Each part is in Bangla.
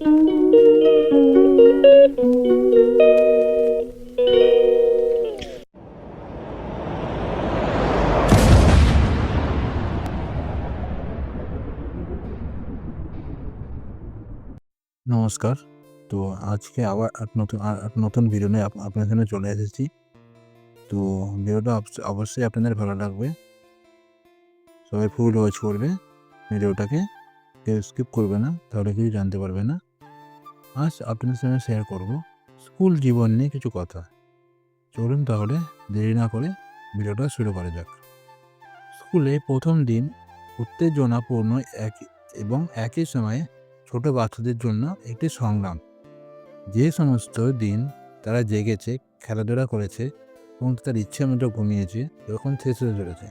নমস্কার। তো আজকে আবার নতুন নতুন ভিডিও নিয়ে আপ- আপনাদের সামনে চলে এসেছি। তো ভিডিওটা অবশ্য- অবশ্যই আপনাদের ভালো লাগবে। সবাই ফুল ওয়াচ করবে ভিডিওটাকে কেউ স্কিপ করবে না, তাহলে কিছু জানতে পারবে না। আজ আপনাদের সঙ্গে শেয়ার করব স্কুল জীবন নিয়ে কিছু কথা। চলুন তাহলে দেরি না করে ভিডিওটা শুরু করা যাক। স্কুলে প্রথম দিন উত্তেজনাপূর্ণ এক এবং একই সময়ে ছোট বাচ্চাদের জন্য একটি সংগ্রাম। যে সমস্ত দিন তারা জেগেছে, খেলাধুলা করেছে এবং তার ইচ্ছে মতো ঘুমিয়েছে, তখন শেষ হয়ে চলেছে।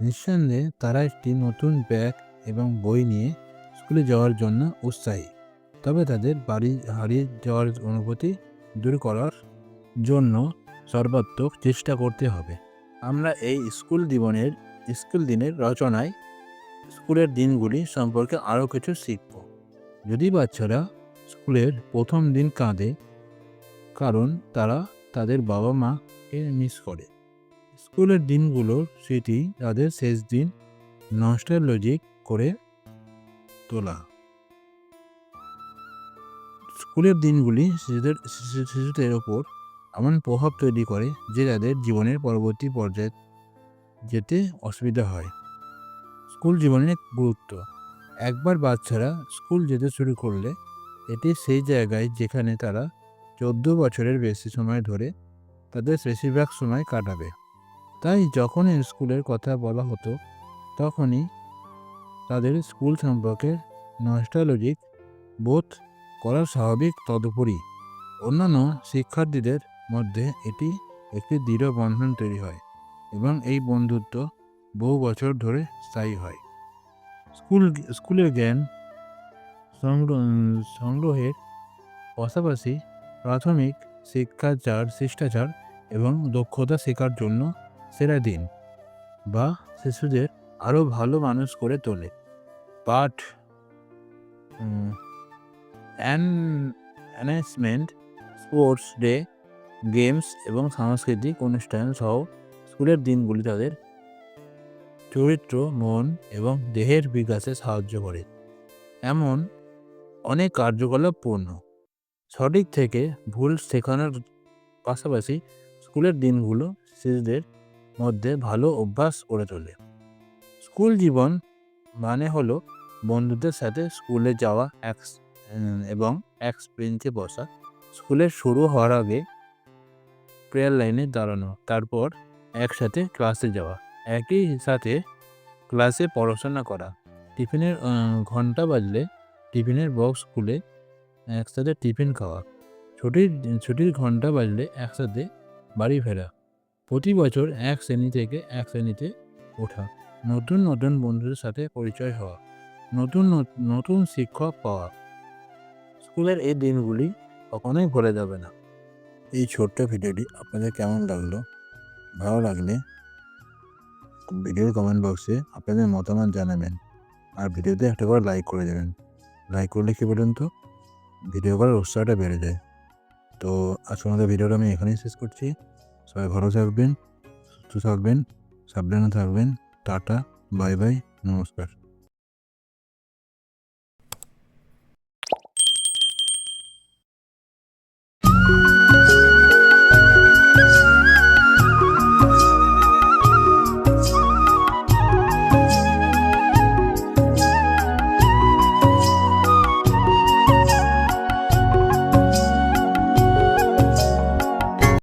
নিঃসন্দেহে তারা একটি নতুন ব্যাগ এবং বই নিয়ে স্কুলে যাওয়ার জন্য উৎসাহী। তবে তাদের বাড়ি হারিয়ে যাওয়ার অনুভূতি দূর করার জন্য সর্বাত্মক চেষ্টা করতে হবে। আমরা এই স্কুল জীবনের, স্কুল দিনের রচনায় স্কুলের দিনগুলি সম্পর্কে আরও কিছু শিখব। যদি বাচ্চারা স্কুলের প্রথম দিন কাঁদে, কারণ তারা তাদের বাবা মাকে মিস করে। স্কুলের দিনগুলোর স্মৃতি তাদের শেষ দিন নস্টালজিক করে তোলা। স্কুলের দিনগুলি শিশুদের শিশু- শিশুদের ওপর এমন প্রভাব তৈরি করে যে তাদের জীবনের পরবর্তী পর্যায়ে যেতে অসুবিধা হয়। স্কুল জীবনের গুরুত্ব। একবার বাচ্চারা স্কুল যেতে শুরু করলে এটি সেই জায়গায় যেখানে তারা চোদ্দ বছরের বেশি সময় ধরে তাদের বেশিরভাগ সময় কাটাবে। তাই যখনই স্কুলের কথা বলা হতো, তখনই তাদের স্কুল সম্পর্কে নস্টালজিক বোধ করা স্বাভাবিক তদুপরি। অন্যান্য শিক্ষার্থীদের মধ্যে এটি একটি দৃঢ় বন্ধন তৈরি হয় এবং এই বন্ধুত্ব বহু বছর ধরে স্থায়ী হয়। স্কুল, স্কুলের জ্ঞান সংগ্রহ- সংগ্রহের পাশাপাশি প্রাথমিক শিক্ষাচার, শিষ্টাচার এবং দক্ষতা শেখার জন্য সেরা দিন বা শিশুদের আরও ভালো মানুষ করে তোলে। পাঠ অ্যানাউন্সমেন্ট, স্পোর্টস ডে, গেমস এবং সাংস্কৃতিক অনুষ্ঠান সহ স্কুলের দিনগুলি তাদের চরিত্র, মন এবং দেহের বিকাশে সাহায্য করে। এমন অনেক কার্যকলাপ পূর্ণ। সঠিক থেকে ভুল শেখানোর পাশাপাশি স্কুলের দিনগুলো শিশুদের মধ্যে ভালো অভ্যাস করে তোলে। স্কুল জীবন মানে হলো বন্ধুদের সাথে স্কুলে যাওয়া এক এবং এক বেঞ্চে বসা। স্কুলের শুরু হওয়ার আগে প্রেয়ার লাইনে দাঁড়ানো, তারপর একসাথে ক্লাসে যাওয়া, একই সাথে ক্লাসে পড়াশোনা করা। টিফিনের ঘণ্টা বাজলে টিফিনের বক্স খুলে একসাথে টিফিন খাওয়া। ছুটির ছুটির ঘণ্টা বাজলে একসাথে বাড়ি ফেরা। প্রতি বছর এক শ্রেণি থেকে এক শ্রেণীতে ওঠা। নতুন নতুন বন্ধুদের সাথে পরিচয় হওয়া। নতুন নত- নতুন শিক্ষক পাওয়া। স্কুলের এই দিনগুলি কখনোই ভুলে যাবে না। এই ছোট্ট ভিডিওটি আপনাদের কেমন লাগল? ভালো লাগলে ভিডিওর কমেন্ট বক্সে আপনাদের মতামত জানাবেন। আর ভিডিওতে একটা করে লাইক করে দেবেন। লাইক করলে কী বলুন তো ভিডিও করার উৎসাহটা বেড়ে যায়। তো আজকে আমাদের ভিডিওটা আমি এখানেই শেষ করছি। সবাই ভালো থাকবেন, সুস্থ থাকবেন, সাবধানে থাকবেন। টাটা বাই বাই নমস্কার।